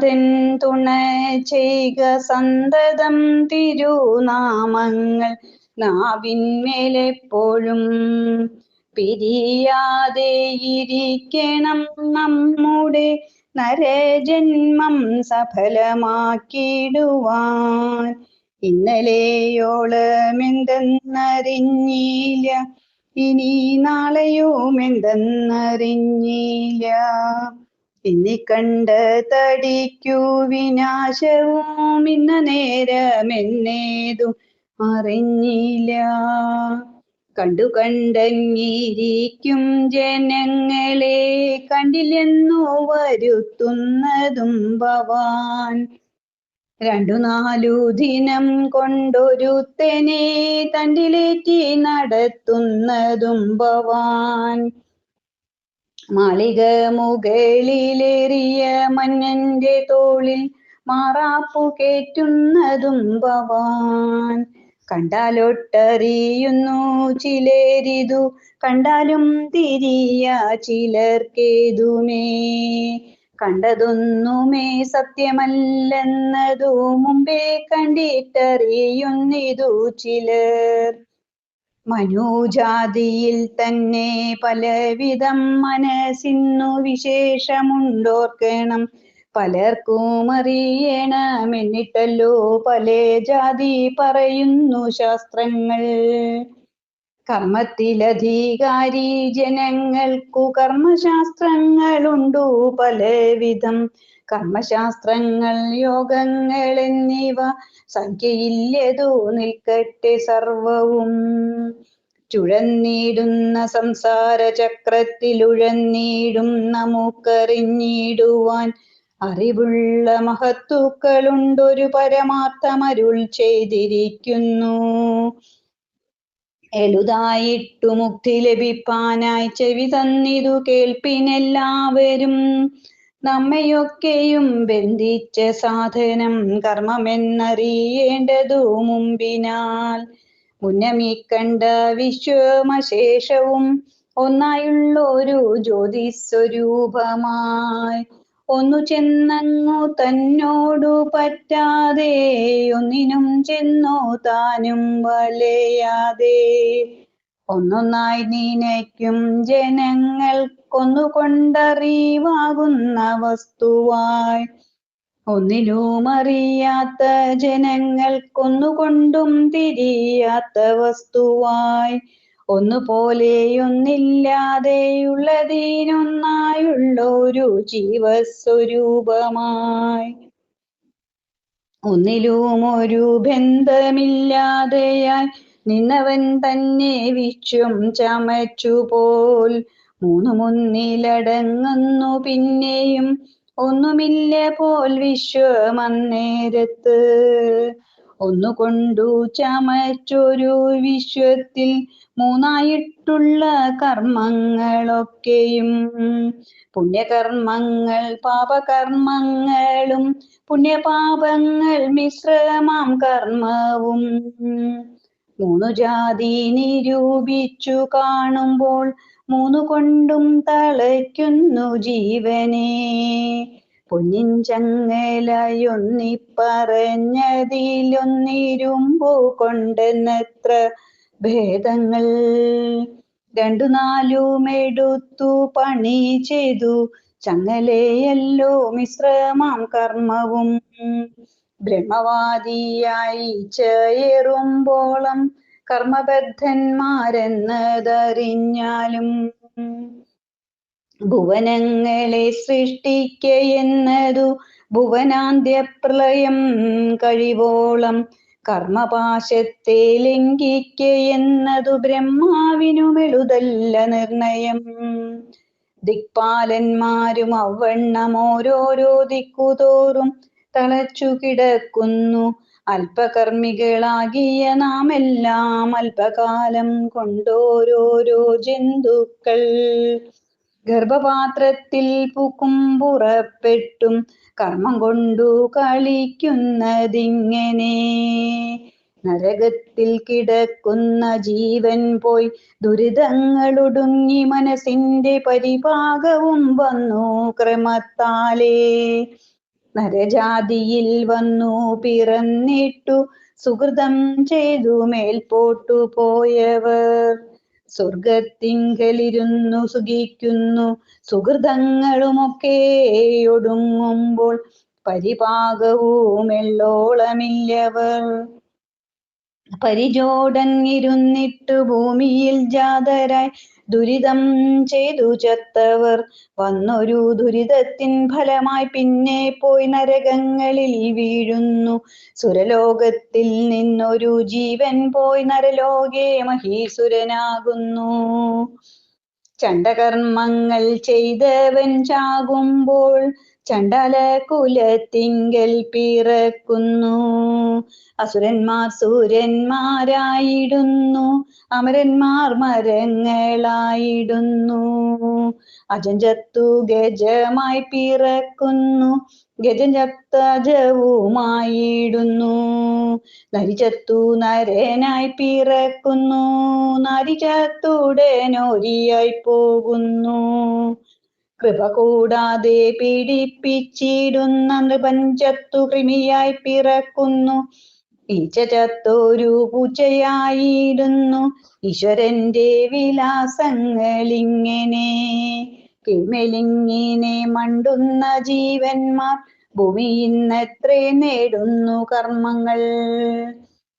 ഗുരുനാഥൻ തുണ ചെയ്യുക സന്തതം തിരുനാമങ്ങൾ നാവിന്മേലെപ്പോഴും പിരിയാതെ ഇരിക്കണം നമ്മുടെ നരജന്മം സഫലമാക്കിടുവാൻ ഇന്നലെയോളമെന്തെന്നറിഞ്ഞില്ല ഇനി നാളെയും കണ്ട് കണ്ട തടിക്കു വിനാശവും ഇന്ന നേരമെന്നേതും അറിഞ്ഞില്ല. കണ്ടു കണ്ടങ്ങിയിരിക്കും ജനങ്ങളെ കണ്ടില്ലെന്നു വരുത്തുന്നതും ഭവാൻ. രണ്ടു നാലു ദിനം കൊണ്ടൊരുത്തനെ തണ്ടിലേറ്റി നടത്തുന്നതും ഭവാൻ. മാളിക മുകളിലേറിയ മന്നന്റെ തോളിൽ മാറാപ്പു കേറ്റുന്നതും ഭവാൻ. കണ്ടാലൊട്ടറിയുന്നു ചിലരിതു കണ്ടാലും തിരിയ ചിലർക്കേതുമേ? കണ്ടതൊന്നുമേ സത്യമല്ലെന്നതു മുമ്പേ കണ്ടിട്ടറിയുന്നിതു ചിലർ. മനുജാതിയിൽ തന്നെ പലവിധം മനസ്സിന്നു വിശേഷമുണ്ടോർക്കണം. പലർക്കും അറിയണമെന്നിട്ടല്ലോ പല ജാതി പറയുന്നു ശാസ്ത്രങ്ങൾ. കർമ്മത്തിലധികാരി ജനങ്ങൾക്കു കർമ്മശാസ്ത്രങ്ങളുണ്ടു പലവിധം. കർമ്മശാസ്ത്രങ്ങൾ യോഗങ്ങൾ എന്നിവ സംഖ്യയില്ലതു നിൽക്കട്ടെ സർവവും. ചുഴന്നിടുന്ന സംസാര ചക്രത്തിലുഴന്നിടും നമുക്കറിഞ്ഞിടുവാൻ അറിവുള്ള മഹത്തുക്കളുണ്ടൊരു പരമാർത്ഥമരുൾ ചെയ്തിരിക്കുന്നു. എളുതായിട്ടു മുക്തി ലഭിപ്പാനായി ചെവി തന്നിതു കേൾപ്പിനെല്ലാവരും നമ്മയൊക്കെയും ബന്ധിച്ച സാധനം കർമ്മമെന്നറിയേണ്ടതു മുമ്പിനാൽ. മുന്നമീ കണ്ട വിശ്വമശേഷവും ഒന്നായുള്ളൊരു ജ്യോതിസ്വരൂപമായി. ഒന്നു ചെന്നങ്ങു തന്നോടു പറ്റാതെ ഒന്നിനും ചെന്നു താനും വലയാതെ. ഒന്നൊന്നായി നീനയ്ക്കും ജനങ്ങൾക്കൊന്നുകൊണ്ടറിവാകുന്ന വസ്തുവായി. ഒന്നിലും അറിയാത്ത ജനങ്ങൾ കൊന്നുകൊണ്ടും തിരിയാത്ത വസ്തുവായി. ഒന്നുപോലെയൊന്നില്ലാതെയുള്ളതിനൊന്നായുള്ളൊരു ജീവസ്വരൂപമായി. ഒന്നിലും ഒരു ബന്ധമില്ലാതെയായി നിന്നവൻ തന്നെ വിച്ചും ചമച്ചുപോൽ. മൂന്നു മുന്നിലടങ്ങുന്നു പിന്നെയും. ഒന്നുമില്ല പോൽ വിശ്വമന്നേരത്ത്. ഒന്നുകൊണ്ടു ചമച്ചൊരു വിശ്വത്തിൽ മൂന്നായിട്ടുള്ള കർമ്മങ്ങളൊക്കെയും. പുണ്യകർമ്മങ്ങൾ പാപകർമ്മങ്ങളും പുണ്യപാപങ്ങൾ മിശ്രമാം കർമ്മവും. മൂന്നു ജാതി നിരൂപിച്ചു കാണുമ്പോൾ മൂന്നു കൊണ്ടും തളയ്ക്കുന്നു ജീവനെ. പൊന്നിൻ ചങ്ങലയൊന്നിപ്പറഞ്ഞതിലൊന്നിരുമ്പു കൊണ്ടെന്നെത്ര ഭേദങ്ങൾ. രണ്ടു നാലുമെടുത്തു പണി ചെയ്തു ചങ്ങലയല്ലോ മിശ്രമാം കർമ്മവും. ബ്രഹ്മവാദിയായി ചേറുമ്പോളം കർമ്മബദ്ധന്മാരെന്നതറിഞ്ഞാലും ഭുവനങ്ങളെ സൃഷ്ടിക്ക എന്നതു ഭുവനാന്ത്യപ്രളയം കഴിവോളം കർമ്മപാശത്തെ ലംഘിക്ക എന്നതു ബ്രഹ്മാവിനുമെളുതല്ല നിർണയം. ദിക്പാലന്മാരും അവണ്ണം ഓരോരോ ദിക്കുതോറും തളച്ചു കിടക്കുന്നു അല്പകർമ്മികളാകിയ നാം എല്ലാം അല്പകാലം കൊണ്ടോരോരോ ജന്തുക്കൾ. ഗർഭപാത്രത്തിൽ പൂക്കും പുറപ്പെട്ടും കർമ്മം കൊണ്ടു കളിക്കുന്നതിങ്ങനെ. നരകത്തിൽ കിടക്കുന്ന ജീവൻ പോയി ദുരിതങ്ങളൊടുങ്ങി മനസ്സിന്റെ പരിഭാഗവും വന്നു ക്രമത്താലേ. നരജാതിയിൽ വന്നു പിറന്നിട്ടു സുഹൃതം ചെയ്തു മേൽപോട്ടു പോയവർ. സ്വർഗത്തിങ്കലിരുന്നു സുഖിക്കുന്നു. സുഹൃതങ്ങളുമൊക്കെ ഒടുങ്ങുമ്പോൾ പരിപാകവുമെള്ളോളമില്ലവർ പരിചോടങ്ങിരുന്നിട്ടു ഭൂമിയിൽ ജാതരായി ദുരിതം ചെയ്തു ചത്തവർ. വന്നൊരു ദുരിതത്തിൻ ഫലമായി പിന്നെ പോയി നരകങ്ങളിൽ വീഴുന്നു. സുരലോകത്തിൽ നിന്നൊരു ജീവൻ പോയി നരലോകെ മഹീസുരനാകുന്നു. ചണ്ടകർമ്മങ്ങൾ ചെയ്തവൻ ചാകുമ്പോൾ ചണ്ടാല കുലത്തിങ്കൽ പിറക്കുന്നു. അസുരന്മാർ സൂര്യന്മാരായിടുന്നു. അമരന്മാർ മരങ്ങളായിടുന്നു. അജഞ്ചത്തു ഗജമായി പിറക്കുന്നു. ഗജഞ്ചത്തജവുമായിടുന്നു. നരിചത്തു നരനായി പിറക്കുന്നു. നരിചത്തുടനോരിയായി പോകുന്നു. കൃപ കൂടാതെ പീഡിപ്പിച്ചിടുന്ന നൃപഞ്ചത്തു കൃമിയായി പിറക്കുന്നു. ഈച്ച ചത്തൊരു പൂച്ചയായിടുന്നു. ഈശ്വരന്റെ വിലാസങ്ങളിങ്ങനെ കിഴ്മെലിങ്ങിനെ മണ്ടുന്ന ജീവന്മാർ ഭൂമി ഇന്നത്രേ നേടുന്നു കർമ്മങ്ങൾ.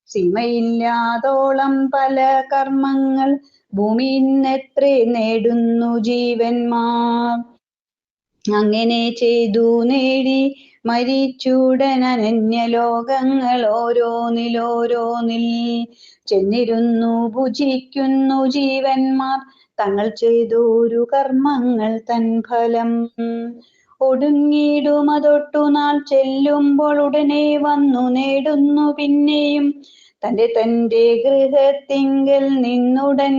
സീമയില്ലാതോളം പല കർമ്മങ്ങൾ ഭൂമി ഇന്നത്രേ നേടുന്നു ജീവന്മാർ. അങ്ങനെ ചെയ്തു നേടി. മരിച്ചുടൻ അനന്യ ലോകങ്ങൾ ഓരോന്നിലോരോന്നിൽ ചെന്നിരുന്നു ഭുജിക്കുന്നു ജീവന്മാർ. തങ്ങൾ ചെയ്തൊരു കർമ്മങ്ങൾ തൻ ഫലം. ഒടുങ്ങിയിടും അതൊട്ടു നാൾ. ചെല്ലുമ്പോൾ ഉടനെ വന്നു നേടുന്നു പിന്നെയും. തന്റെ തന്റെ ഗൃഹത്തിങ്കൽ നിന്നുടൻ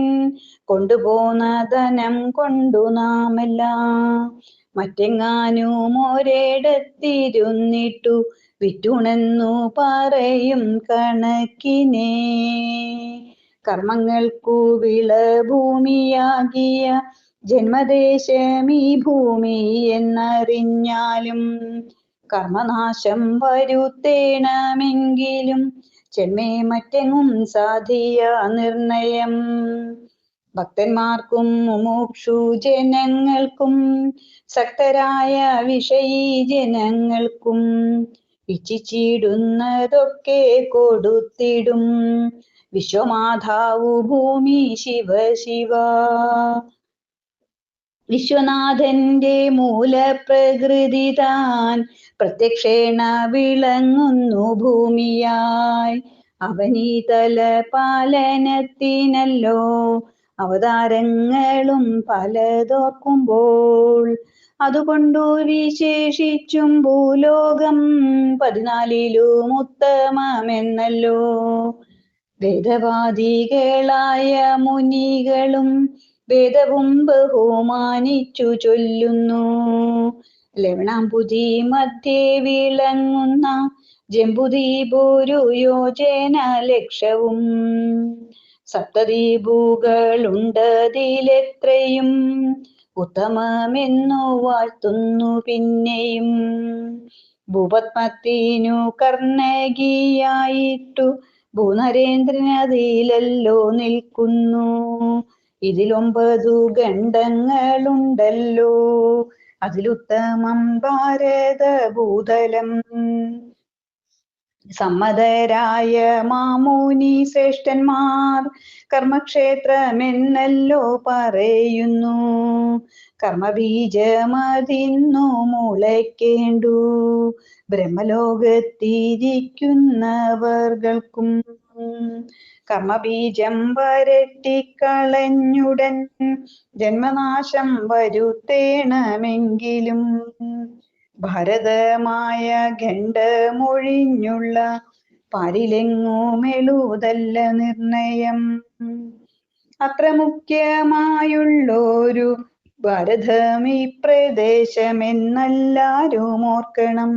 കൊണ്ടുപോന്ന ധനം കൊണ്ടു നാമെല്ലാം. മറ്റെങ്ങാനും ഒരിടത്തിരുന്നിട്ടു വിറ്റുണെന്നു പറയും കണക്കിനെ. കർമ്മങ്ങൾക്കു വിളഭൂമിയാകിയ ജന്മദേശം ഈ ഭൂമി എന്നറിഞ്ഞാലും കർമ്മനാശം വരുത്തേണമെങ്കിലും ചെമ്മേ മറ്റെങ്ങും സാധിയ നിർണയം. ഭക്തന്മാർക്കും മുമുക്ഷു ജനങ്ങൾക്കും സക്തരായ വിഷയീ ജനങ്ങൾക്കും ഇച്ഛിച്ചിടുന്നതൊക്കെ കൊടുത്തിടും. വിശ്വമാതാവു ഭൂമി ശിവ ശിവ. വിശ്വനാഥന്റെ മൂലപ്രകൃതി താൻ പ്രത്യക്ഷേണ വിളങ്ങുന്നു ഭൂമിയായി. അവനീതല പാലനത്തിനല്ലോ അവതാരങ്ങളും പലതോർക്കുമ്പോൾ അതുകൊണ്ടു വിശേഷിച്ചും ഭൂലോകം പതിനാലിലും ഉത്തമമെന്നല്ലോ വേദവാദികളായ മുനികളും വേദവും ബഹുമാനിച്ചു ചൊല്ലുന്നു. ലവണാംബുതി മധ്യേ വിളങ്ങുന്ന ജംബുദീപൊരു യോജന ലക്ഷവും സപ്തദീപുകളുണ്ടതിലെത്രയും ഉത്തമമെന്നു വാഴ്ത്തുന്നു പിന്നെയും. ഭൂപത്മത്തിനു കർണകിയായിട്ടു ഭൂനരേന്ദ്രനതിലല്ലോ നിൽക്കുന്നു. ഇതിലൊമ്പതു ഖണ്ഡങ്ങളുണ്ടല്ലോ. അതിലുത്തമം ഭാരത ഭൂതലം സമ്മതരായ മാമൂനി ശ്രേഷ്ഠന്മാർ കർമ്മക്ഷേത്രമെന്നല്ലോ പറയുന്നു. കർമ്മബീജമതിന്നു മുളയ്ക്കേണ്ടു. ബ്രഹ്മലോകത്തിരിക്കുന്നവർകൾക്കും കർമ്മബീജം വരട്ടിക്കളഞ്ഞുടൻ ജന്മനാശം വരുത്തേണമെങ്കിലും ഭാരതമായ ഖണ്ഡമൊഴിഞ്ഞുള്ള മെലൂതല്ല നിർണയം. അത്ര മുഖ്യമായുള്ളൊരു ഭാരതം ഈ പ്രദേശമെന്നല്ലാരും ഓർക്കണം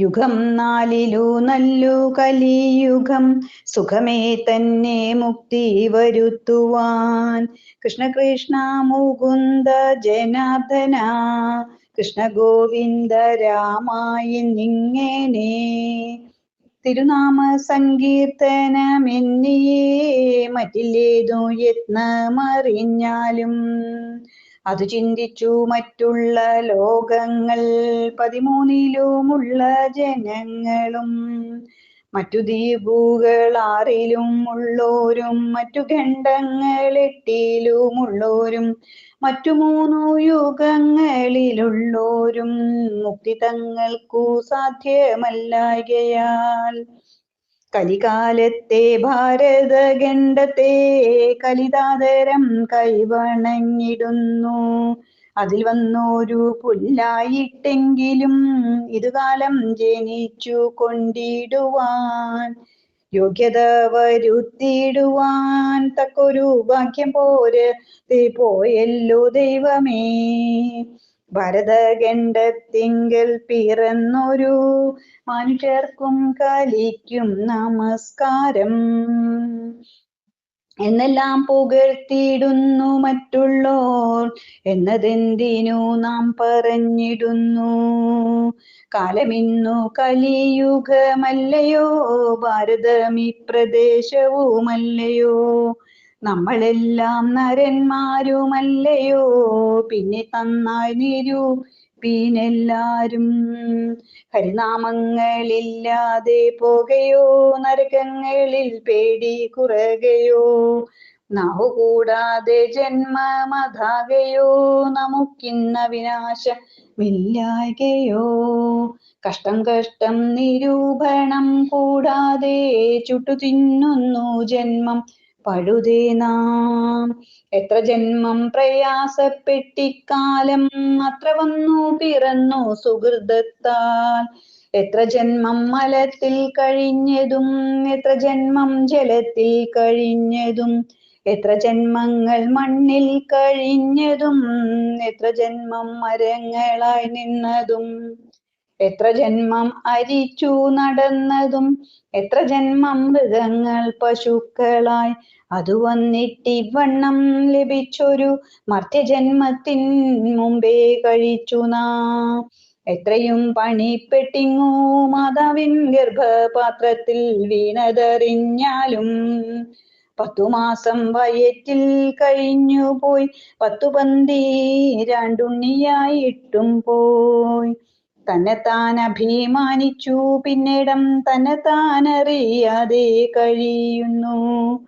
യുഗം നാലിലു നല്ലു കലിയുഗം. സുഖമേ തന്നെ മുക്തി വരുത്തുവാൻ. കൃഷ്ണ കൃഷ്ണ മുകുന്ദ ജനാർദ്ദന. കൃഷ്ണ ഗോവിന്ദ രാമായിന്നിങ്ങനെ തിരുനാമ സങ്കീർത്തനമെന്നിയേ മറ്റില്ലേതു യത്നമറിഞ്ഞാലും അത് ചിന്തിച്ചു മറ്റുള്ള ലോകങ്ങൾ പതിമൂന്നിലുമുള്ള ജനങ്ങളും മറ്റു ദ്വീപുകൾ ആറിലും ഉള്ളോരും മറ്റു ഖണ്ഡങ്ങൾ എട്ടിലുമുള്ളോരും മറ്റു മൂന്നു യുഗങ്ങളിലുള്ളോരും മുക്തി തങ്ങൾക്കു സാധ്യമല്ലായകയാൽ കലികാലത്തെ ഭാരതഖണ്ഡത്തെ കലിതാതരം കൈവണങ്ങിടുന്നു. അതിൽ വന്നൊരു പുല്ലായിട്ടെങ്കിലും ഇതുകാലം ജനിച്ചു കൊണ്ടിടുവാൻ യോഗ്യത വരുത്തിയിടുവാൻ തക്കൊരു ഭാഗ്യം പോര് പോയല്ലോ ദൈവമേ. ഭരതഖണ്ഡത്തിങ്കൽ പിറന്നൊരു മനുഷ്യർക്കും കലിക്കും നമസ്കാരം. എന്നെല്ലാം പുകഴ്ത്തിയിടുന്നു മറ്റുള്ളോർ എന്നതെന്തിനു നാം പറഞ്ഞിടുന്നു? കാലമിന്നു കലിയുഗമല്ലയോ ഭാരതം ഈ പ്രദേശവുമല്ലയോ? നമ്മളെല്ലാം നരന്മാരുമല്ലയോ? പിന്നെ തന്നാൽ നിരു പിന്നെല്ലാരും ഹരിനാമങ്ങളില്ലാതെ പോകയോ? നരകങ്ങളിൽ പേടി കുറകയോ? നാവു കൂടാതെ ജന്മമതാകയോ? നമുക്കിന്ന വിനാശമില്ലാകയോ കഷ്ടം കഷ്ടം നിരൂപണം കൂടാതെ ചുട്ടു തിന്നുന്നു ജന്മം പഴുതേ നാം. എത്ര ജന്മം പ്രയാസപ്പെട്ടിക്കാലം അത്ര വന്നു പിറന്നു സുഹൃതത്താൽ എത്ര ജന്മം മലത്തിൽ കഴിഞ്ഞതും എത്ര ജന്മം ജലത്തിൽ കഴിഞ്ഞതും എത്ര ജന്മങ്ങൾ മണ്ണിൽ കഴിഞ്ഞതും എത്ര ജന്മം മരങ്ങളായി നിന്നതും. എത്ര ജന്മം അരിച്ചു നടന്നതും എത്ര ജന്മം മൃഗങ്ങൾ പശുക്കളായി. അത് വന്നിട്ടിവണ്ണം ലഭിച്ചൊരു മർത്യജന്മത്തിൻ മുമ്പേ കഴിച്ചു നാം. എത്രയും പണിപ്പെട്ടിങ്ങു മാതാവിൻ ഗർഭപാത്രത്തിൽ വീണതറിഞ്ഞാലും പത്തു മാസം വയറ്റിൽ കഴിഞ്ഞു പോയി. പത്തു പന്തി രണ്ടുണ്ണിയായിട്ടും പോയി. തന്നെത്താൻ അഭിമാനിച്ചു പിന്നിടം തന്നെത്താൻ അറിയാതെ കഴിയുന്നു.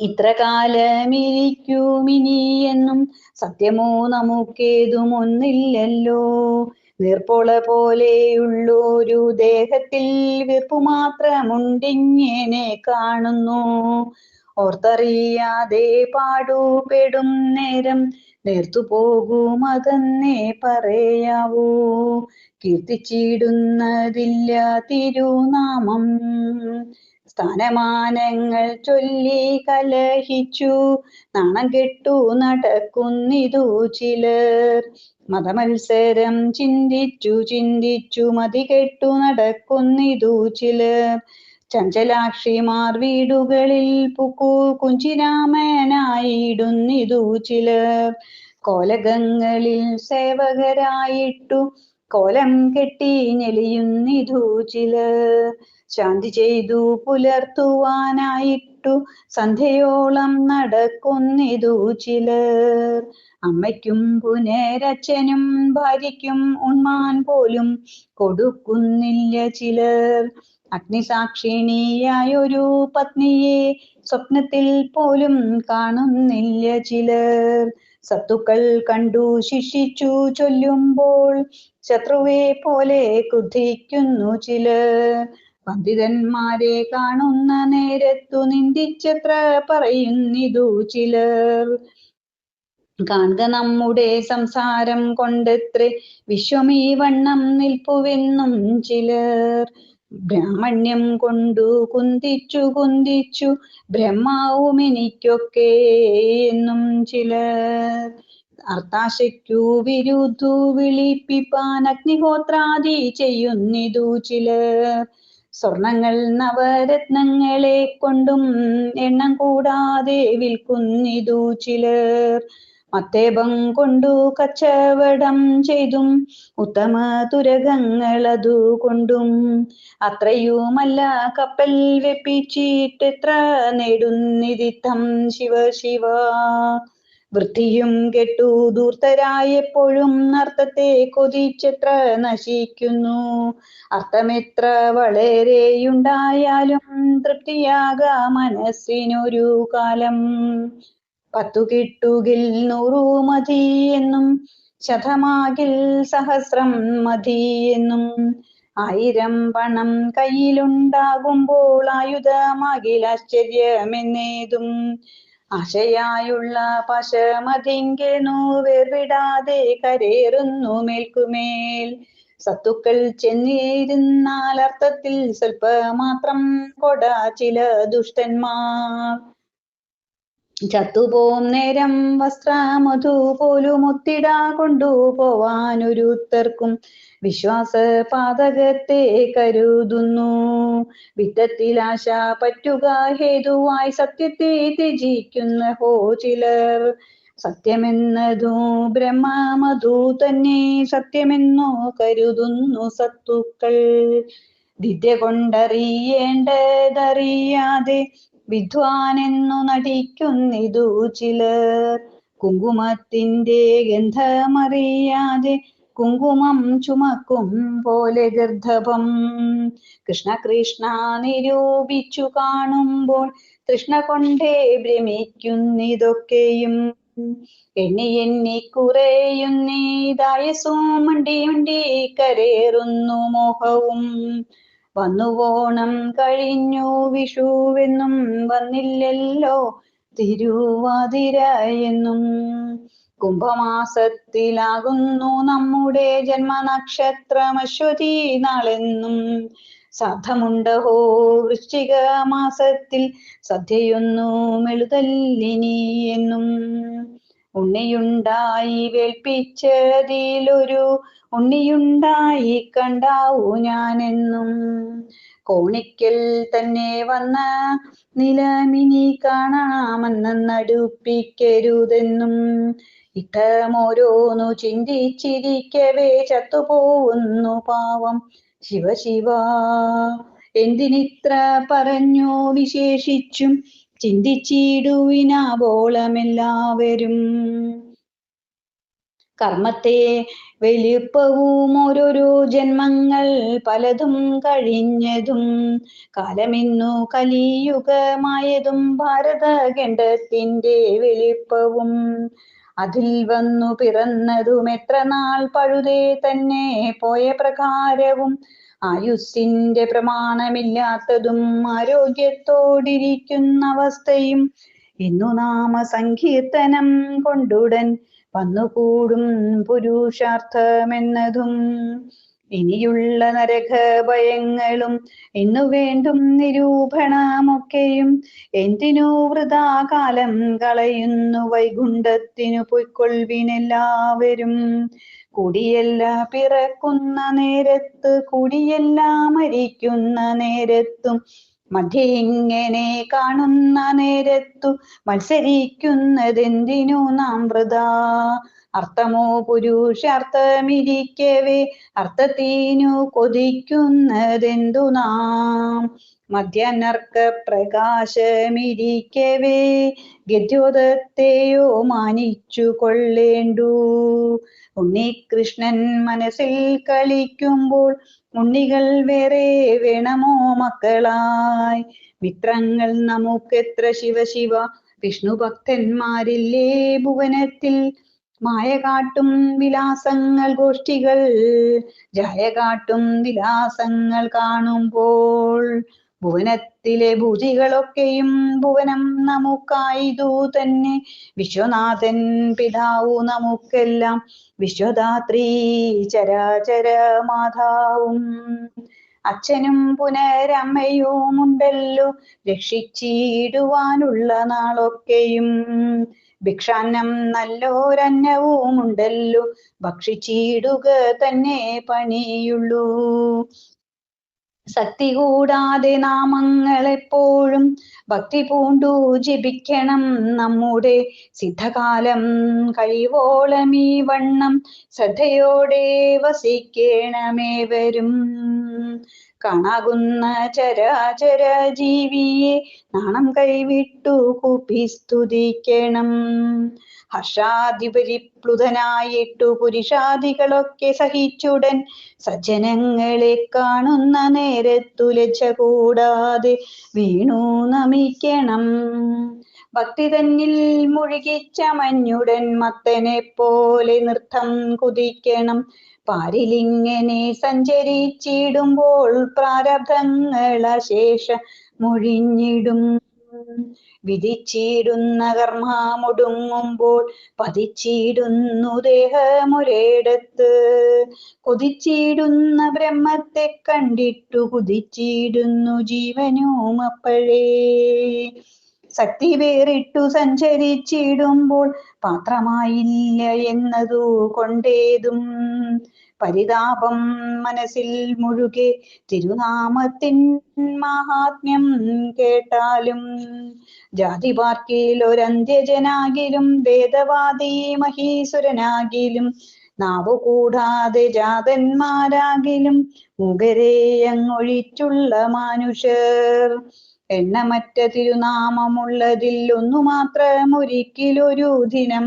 ഇത്ര കാലമിരിക്കുമിനി എന്നും സത്യമോ നമുക്കേതും ഒന്നില്ലല്ലോ നീർപ്പോള പോലെയുള്ളൊരു ദേഹത്തിൽ. വീർപ്പു മാത്രമുണ്ടിങ്ങനെ കാണുന്നു. ഓർത്തറിയാതെ പാടുപെടും നേരം നേർത്തു പോകും അതെന്നേ പറയാവൂ. കീർത്തിച്ചിടുന്നതില്ല തിരുനാമം. സ്ഥാനമാനങ്ങൾ ചൊല്ലി കലഹിച്ചു. നാണം കെട്ടു നടക്കുന്നിതു ചിലർ. മതമത്സരം ചിന്തിച്ചു ചിന്തിച്ചു മതി കെട്ടു നടക്കുന്നിതു ചിലർ. ചഞ്ചലാക്ഷിമാർ വീടുകളിൽ പുക്കു കുഞ്ചിരാമനായിടുന്നിതു ചിലർ. കോലകങ്ങളിൽ സേവകരായിട്ടു കോലം കെട്ടി ഞെളിയുന്നിതു ചിലർ. ശാന്തി ചെയ്തു പുലർത്തുവാനായിട്ടു സന്ധ്യയോളം നടക്കുന്നിതു ചിലർ. അമ്മയ്ക്കും പുനരച്ഛനും ഭാര്യയ്ക്കും ഉണ്മാൻ പോലും കൊടുക്കുന്നില്ല ചിലർ. അഗ്നിസാക്ഷിണിയായൊരു പത്നിയെ സ്വപ്നത്തിൽ പോലും കാണുന്നില്ല ചിലർ. സത്തുക്കൾ കണ്ടു ശിക്ഷിച്ചു ചൊല്ലുമ്പോൾ ശത്രുവെ പോലെ ക്രുദ്ധിക്കുന്നു ചിലർ. പണ്ഡിതന്മാരെ കാണുന്ന നേരത്തു നിന്ദിച്ചത്ര പറയുന്നിതു ചിലർ. കാണുക നമ്മുടെ സംസാരം കൊണ്ടത്രേ വിശ്വമീ വണ്ണം നിൽപ്പുവെന്നും ചിലർ. ബ്രാഹ്മണ്യം കൊണ്ടു കുന്തിച്ചു കുന്തിച്ചു ബ്രഹ്മാവും എനിക്കൊക്കെ എന്നും ചിലർ. അർത്ഥാശയ്ക്കു വിരുദ്ധു വിളിപ്പിപ്പാൻ അഗ്നിഹോത്രാദി ചെയ്യുന്നിതു ചിലർ. സ്വർണങ്ങൾ നവരത്നങ്ങളെ കൊണ്ടും എണ്ണം കൂടാതെ വിൽക്കുന്നിതു ചിലർ. മത്തേപം കൊണ്ടു കച്ചവടം ചെയ്തും ഉത്തമ തുരകങ്ങളതു കൊണ്ടും. അത്രയുമല്ല കപ്പൽ വെപ്പിച്ചിട്ടെത്ര നേടുന്നിതിത്തം ശിവ ശിവ. വൃത്തിയും കെട്ടു ദൂർത്തരായപ്പോഴും അർത്ഥത്തെ കൊതിച്ചെത്ര നശിക്കുന്നു. അർത്ഥമെത്ര വളരെയുണ്ടായാലും തൃപ്തിയാക മനസ്സിനൊരു കാലം. പത്തു കിട്ടുകിൽ നൂറു മതി എന്നും ശതമാകിൽ സഹസ്രം മതി എന്നും. ആയിരം പണം കയ്യിലുണ്ടാകുമ്പോൾ ആയുധമാകിൽ ആശ്ചര്യമെന്നേതും. ആശയായുള്ള പശമതിങ്കെന്നു നോവേർവിടാതെ കരേറുന്നു മേൽക്കുമേൽ. സത്തുക്കൾ ചെന്നിരുന്നാൽ അർത്ഥത്തിൽ സ്വൽപ്പമാത്രം കൊട ചില ദുഷ്ടന്മാർ. ചത്തുപോം നേരം വസ്ത്രമധു പോലും ഒത്തിടാ കൊണ്ടുപോവാനൊരുത്തർക്കും വിശ്വാസ പാതകത്തെ കരുതുന്നു. വിത്തത്തിൽ ആശ പറ്റുക ഹേതുവായി സത്യത്തെ ത്യജിക്കുന്ന ഹോ ചിലർ. സത്യമെന്നതു ബ്രഹ്മമധു തന്നെ സത്യമെന്നോ കരുതുന്നു സത്തുക്കൾ. വിദ്യ കൊണ്ടറിയേണ്ടതറിയാതെ വിദ്വാനെന്നു നടിക്കുന്നിതു ചിലർ. കുങ്കുമത്തിന്റെ ഗന്ധമറിയാതെ കുങ്കുമം ചുമക്കും പോലെ ഗർദ്ധപം. കൃഷ്ണ കൃഷ്ണ നിരൂപിച്ചു കാണുമ്പോൾ കൃഷ്ണ കൊണ്ടേ ഭ്രമിക്കുന്നിതൊക്കെയും. എണ്ണി എണ്ണി കുറയുന്നീതായ മണ്ടി മണ്ടി കരേറുന്നു മോഹവും. വന്നുവോണം കഴിഞ്ഞു. വിഷുവെന്നും വന്നില്ലല്ലോ തിരുവാതിര എന്നും. കുംഭമാസത്തിലാകുന്നു നമ്മുടെ ജന്മനക്ഷത്രം അശ്വതി നാളെന്നും. സാധമുണ്ടഹോ വൃശ്ചിക മാസത്തിൽ സദ്യയൊന്നു മെഴുതല്ലിനി എന്നും. ഉണ്ണിയുണ്ടായി വേൽപ്പിച്ചതിലൊരു ഉണ്ണിയുണ്ടായി കണ്ടാവൂ ഞാനെന്നും. കോണിക്കൽ തന്നെ വന്ന നിലമിനി കാണാമെന്ന് നടുപ്പിക്കരുതെന്നും. ഇത്തമോരോന്നു ചിന്തിച്ചിരിക്കവേ ചത്തുപോവുന്നു പാവം. ശിവ ശിവ എന്തിനിത്ര പറഞ്ഞു വിശേഷിച്ചും ചിന്തിച്ചിടുവിനാവോളമെല്ലാവരും. കർമ്മത്തെ വലിപ്പവും ഓരോരോ ജന്മങ്ങൾ പലതും കഴിഞ്ഞതും കാലമിന്നു കലിയുഗമായതും ഭാരതഖണ്ഡത്തിന്റെ വലിപ്പവും അതിൽ വന്നു പിറന്നതും എത്ര നാൾ പഴുതേ തന്നെ പോയ പ്രകാരവും ആയുസ്സിന്റെ പ്രമാണമില്ലാത്തതും ആരോഗ്യത്തോടിരിക്കുന്ന അവസ്ഥയും ഇന്നു നാമ സങ്കീർത്തനം കൊണ്ടുടൻ വന്നുകൂടും പുരുഷാർത്ഥമെന്നതും. ഇനിയുള്ള നരക ഭയങ്ങളും ഇന്നു വേണ്ടും നിരൂപണമൊക്കെയും എന്തിനു വൃതാ കാലം കളയുന്നു വൈകുണ്ഠത്തിനു പൊയ്ക്കൊള്ളിനെല്ലാവരും കുടിയല്ല പിറക്കുന്ന നേരത്ത് കുടിയല്ല മരിക്കുന്ന നേരത്തും മധ്യങ്ങനെ കാണുന്ന നേരത്തു മത്സരിക്കുന്നതെന്തിനു നാം വൃതാ? അർത്ഥമോ പുരുഷാർത്ഥമിരിക്കവേ അർത്ഥത്തിനു കൊതിക്കുന്നതെന്തു നാം? മധ്യനർക്ക പ്രകാശമിരിക്കവേ ഗദ്യോദത്തെയോ മാനിച്ചു കൊള്ളേണ്ടു ഉണ്ണികൃഷ്ണൻ മനസ്സിൽ കളിക്കുമ്പോൾ ഉണ്ണികൾ വേറെ വേണമോ മക്കളായി? മിത്രങ്ങൾ നമുക്കെത്ര ശിവ ശിവ? വിഷ്ണു ഭക്തന്മാരില്ലേ ഭുവനത്തിൽ? മായ കാട്ടും വിലാസങ്ങൾ ഗോഷ്ഠികൾ ജയ കാട്ടും വിലാസങ്ങൾ കാണുമ്പോൾ ഭുവനത്തിലെ ഭൂതികളൊക്കെയും ഭുവനം നമുക്കായതു തന്നെ വിശ്വനാഥൻ പിതാവു നമുക്കെല്ലാം. വിശ്വദാത്രി ചരാചര മാതാവും. അച്ഛനും പുനരമ്മയും ഉണ്ടല്ലോ. രക്ഷിച്ചിടുവാനുള്ള നാളൊക്കെയും. ഭിക്ഷാന്നം നല്ലോരന്നവും ഉണ്ടല്ലോ ഭക്ഷിച്ചിടുക തന്നെ പണിയുള്ളൂ. ശക്തി കൂടാതെ നാമങ്ങൾ എപ്പോഴും ഭക്തി പൂണ്ടു ജപിക്കണം. നമ്മുടെ സിദ്ധകാലം കഴിവോളം ഈ വണ്ണം ശ്രദ്ധയോടെ വസിക്കണമേവരും. കാണാകുന്ന ചരാചര ജീവിയെ നാണം കൈവിട്ടു കൂപ്പി സ്തുതിക്കണം ഹർഷാധിപരിപ്ലുതനായിട്ടു പുരുഷാദികളൊക്കെ സഹിച്ചുടൻ സജ്ജനങ്ങളെ കാണുന്ന നേരത്തു ലജ്ജ കൂടാതെ വീണു നമിക്കണം. ഭക്തി തന്നിൽ മുഴുകിച്ച മഞ്ഞുടൻ മത്തനെ പോലെ നൃത്തം കുതിക്കണം. പാരിലിങ്ങനെ സഞ്ചരിച്ചിടുമ്പോൾ പ്രാരബ്ധങ്ങൾ അശേഷ മുഴിഞ്ഞിടും. വിധിച്ചിടുന്ന കർമാമൊടുങ്ങുമ്പോൾ പതിച്ചിടുന്നു ദേഹമൊരേടത്ത്. കൊതിച്ചിടുന്ന ബ്രഹ്മത്തെ കണ്ടിട്ടു കുതിച്ചിടുന്നു ജീവനും ശക്തി വേറിട്ടു സഞ്ചരിച്ചിടുമ്പോൾ പാത്രമായില്ല എന്നതു കൊണ്ടേതും. പരിതാപം മനസ്സിൽ മുഴുകെ തിരുനാമത്തിൻ മഹാത്മ്യം കേട്ടാലും ജാതി പാർക്കിയിൽ ഒരന്ത്യജനാകിലും വേദവാദി മഹീസുരനാകിലും നാവു കൂടാതെ ജാതന്മാരാകിലും മുഖരെ അങ്ങൊഴിച്ചുള്ള മാനുഷർ. എണ്ണമറ്റ മാത്രം ഒരിക്കലൊരു ദിനം.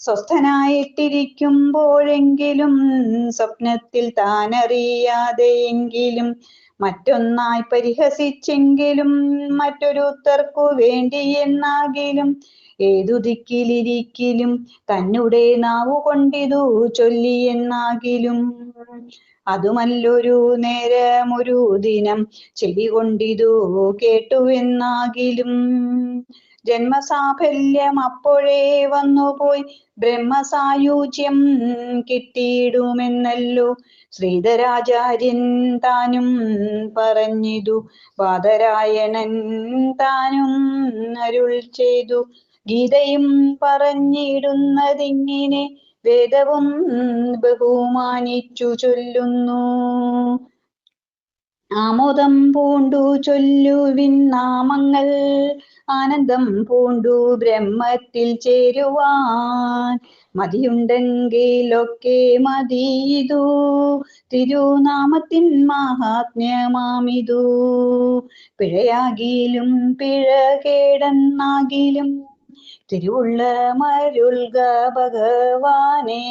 സ്വസ്ഥനായിട്ടിരിക്കുമ്പോഴെങ്കിലും സ്വപ്നത്തിൽ താനറിയാതെയെങ്കിലും മറ്റൊന്നായി പരിഹസിച്ചെങ്കിലും മറ്റൊരുത്തർക്കു വേണ്ടി എന്നാകിലും ഏതു ദിക്കിലിരിക്കിലും തന്നെ നാവു കൊണ്ടിതു ചൊല്ലിയെന്നാകിലും അതുമല്ലൊരു നേരമൊരു ദിനം ചെവി കൊണ്ടിതു കേട്ടുവെന്നാകിലും. ജന്മസാഫല്യം അപ്പോഴേ വന്നുപോയി ബ്രഹ്മസായുജ്യം കിട്ടിയിടുമെന്നല്ലോ. ശ്രീധരാചാര്യൻ താനും പറഞ്ഞിതു വാദരായണൻ താനും അരുൾ ചെയ്തു. ഗീതയും പറഞ്ഞിടുന്നതിങ്ങനെ വേദവും ബഹുമാനിച്ചു ചൊല്ലുന്നു. ആമോദം പൂണ്ടു ചൊല്ലുവിൻ നാമങ്ങൾ ആനന്ദം പൂണ്ടു ബ്രഹ്മത്തിൽ ചേരുവാൻ. മതിയുണ്ടെങ്കിലൊക്കെ മതിയതു തിരുനാമത്തിൻ മഹാത്മ്യമാമിതു. പിഴയാകിലും പിഴ திருவுள்ள மருள்க பகவானே.